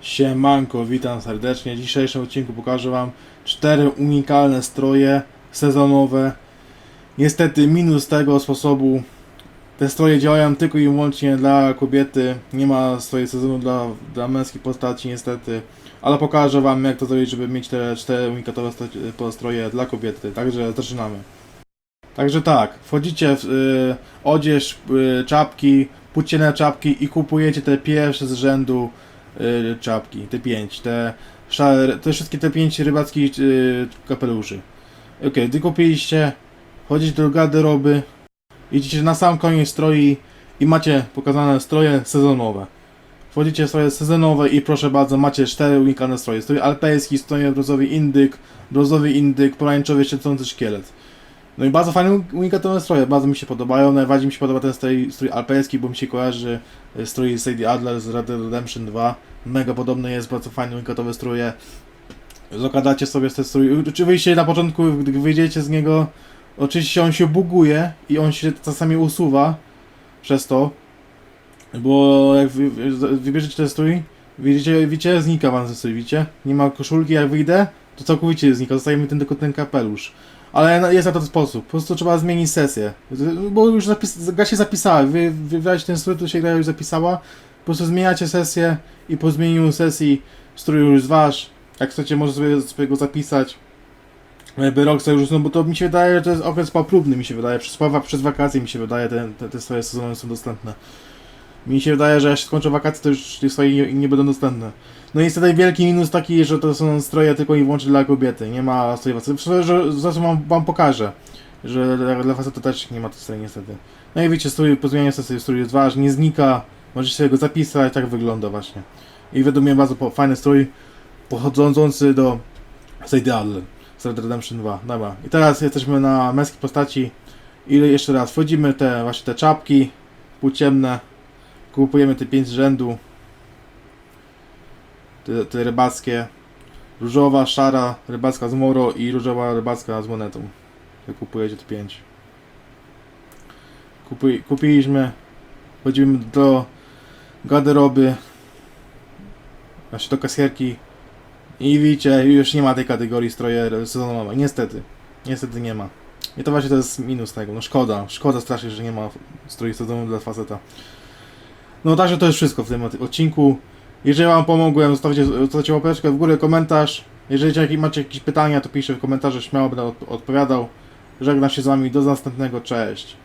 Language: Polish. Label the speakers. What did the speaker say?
Speaker 1: Siemanko, witam serdecznie. W dzisiejszym odcinku pokażę Wam cztery unikalne stroje sezonowe. Niestety minus tego sposobu, te stroje działają tylko i wyłącznie dla kobiety. Nie ma stroje sezonu dla, dla męskiej postaci niestety. Ale pokażę Wam jak to zrobić, żeby mieć te cztery unikatowe stroje dla kobiety. Także zaczynamy. Także tak, wchodzicie w y, odzież, y, czapki, płócienne czapki i kupujecie te pierwsze z rzędu y, czapki, te pięć, te, szare, te wszystkie te pięć rybackich y, kapeluszy. Okej, gdy kupiliście, wchodzicie do garderoby, idziecie na sam koniec stroi i macie pokazane stroje sezonowe. Wchodzicie w stroje sezonowe i proszę bardzo, macie cztery unikalne stroje. Strój alpejski, strój brązowy indyk, brązowy indyk, pomarańczowy świecący szkielet. No i bardzo fajne unikatowe stroje, bardzo mi się podobają. Najbardziej mi się podoba ten strój, strój alpejski, bo mi się kojarzy e, strój Sadie Adler z Red Dead Redemption 2. Mega podobny jest, bardzo fajny unikatowe stroje. Zakładacie sobie ten strój. Oczywiście na początku, gdy wyjdziecie z niego, oczywiście on się buguje i on się czasami usuwa przez to. Bo jak wy, wy- wybierzecie ten strój, widzicie, widzicie, znika wam ten strój, widzicie? Nie ma koszulki, jak wyjdę, to całkowicie znika, zostaje mi ten, tylko ten kapelusz. Ale jest na to sposób. Po prostu trzeba zmienić sesję. Bo już zapis, gra się zapisała. Wy wybrałeś ten strój, to się gra już zapisała. Po prostu zmieniacie sesję i po zmienieniu sesji strój już jest wasz. Jak chcecie, może sobie, sobie go zapisać. Jakby rok sobie już, no bo to mi się wydaje, że to jest okres próbny, mi się wydaje. Przez, przez, wakacje mi się wydaje, te, te, te swoje sezonowe są dostępne. Mi się wydaje, że jak się skończą wakacje, to już te swoje nie, nie będą dostępne. No i niestety wielki minus taki, że to są stroje tylko i wyłącznie dla kobiety. Nie ma strojów. Że zresztą wam, wam pokażę, że dla, dla faceta też nie ma tych stroi niestety. No i wiecie, strój po zmianie sobie strój jest ważny, nie znika. Możecie sobie go zapisać, tak wygląda właśnie. I według mnie bardzo po- fajny strój pochodzący do Sadie Adler z Red Redemption 2. Dobra. I teraz jesteśmy na męskiej postaci. I jeszcze raz wchodzimy te właśnie te czapki płócienne. Kupujemy te pięć z rzędu. Te, te rybackie. Różowa, szara, rybacka z moro i różowa rybacka z monetą. Wy kupujecie te pięć. Kupuj, kupiliśmy. Wchodzimy do garderoby. Właśnie do kasjerki. I widzicie, już nie ma tej kategorii stroje sezonowe. Niestety. Niestety nie ma. I to właśnie to jest minus tego. No szkoda. Szkoda strasznie, że nie ma stroi sezonowych dla faceta. No także to jest wszystko w tym od- odcinku. Jeżeli Wam pomogłem, zostawcie, zostawcie łapeczkę w górę, komentarz. Jeżeli macie jakieś pytania, to piszcie w komentarzach, śmiało będę odp- odpowiadał. Żegnam się z Wami, do następnego, cześć.